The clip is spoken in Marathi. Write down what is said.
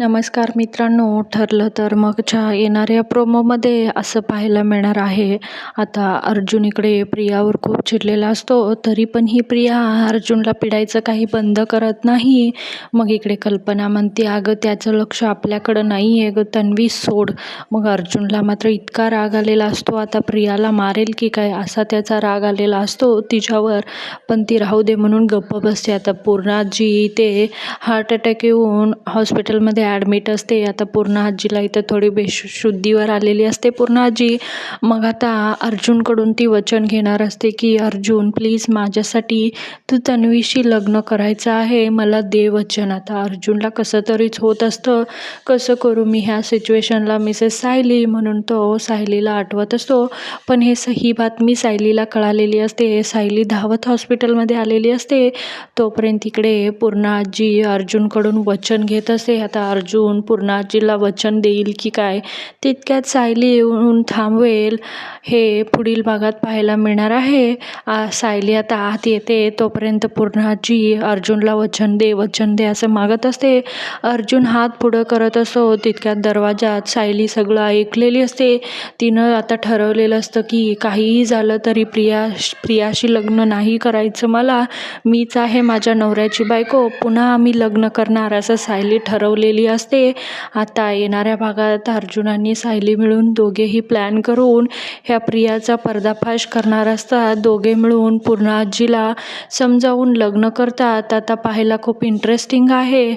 नमस्कार मित्रांनो ठरलं तर मगच्या येणाऱ्या प्रोमोमध्ये असं पाहायला मिळणार आहे. आता अर्जुन इकडे प्रियावर खूप चिडलेला असतो तरी पण ही प्रिया अर्जुनला पिडायचं काही बंद करत नाही. मग इकडे कल्पना म्हणते अगं त्याचं लक्ष आपल्याकडं नाही आहे गं तन्वी सोड. मग अर्जुनला मात्र इतका राग आलेला असतो आता प्रियाला मारेल की काय? असा त्याचा राग आलेला असतो तिच्यावर. पण ती राहू दे म्हणून गप्प बसते. आता पूर्णाजी ते हार्ट अटॅक येऊन हॉस्पिटलमध्ये ॲडमिट असते. आता पूर्ण आजीला इथं थोडी बेशुद्धीवर आलेली असते. पूर्ण आजी मग आता अर्जुनकडून ती वचन घेणार असते की अर्जुन प्लीज माझ्यासाठी तू तन्वीशी लग्न करायचं आहे. मला दे वचन. आता अर्जुनला कसं तरीच होत असतं. कसं करू मी ह्या सिच्युएशनला मिसेस सायली म्हणून तो सायलीला आठवत असतो. पण हे ही बातमी सायलीला कळालेली असते. सायली धावत हॉस्पिटलमध्ये आलेली असते. तोपर्यंत तिकडे पूर्ण आजी अर्जुनकडून वचन घेत असते. आता अर्जुन पूर्ण आजीला वचन देईल की काय? तितक्यात सायली येऊन थांबवेल. हे पुढील भागात पाहायला मिळणार आहे. आ, सायली आता आत येते. तोपर्यंत पूर्ण आजी अर्जुनला वचन दे वचन दे असं मागत असते. अर्जुन हात पुढं करत असतो. तितक्यात दरवाजात सायली सगळं ऐकलेली असते. तिनं आता ठरवलेलं असतं की काहीही झालं तरी प्रिया प्रियाशी लग्न नाही करायचं मला. मीच आहे माझ्या नवऱ्याची बायको. पुन्हा आम्ही लग्न करणार असं सायली ठरवलेली असते. आता येणाऱ्या भागात अर्जुनांनी सायली मिळून दोघेही प्लॅन करून ह्या प्रियाचा पर्दाफाश करणार असतात. दोघे मिळून पूर्ण आजीला समजावून लग्न करतात. आता पाहायला खूप इंटरेस्टिंग आहे.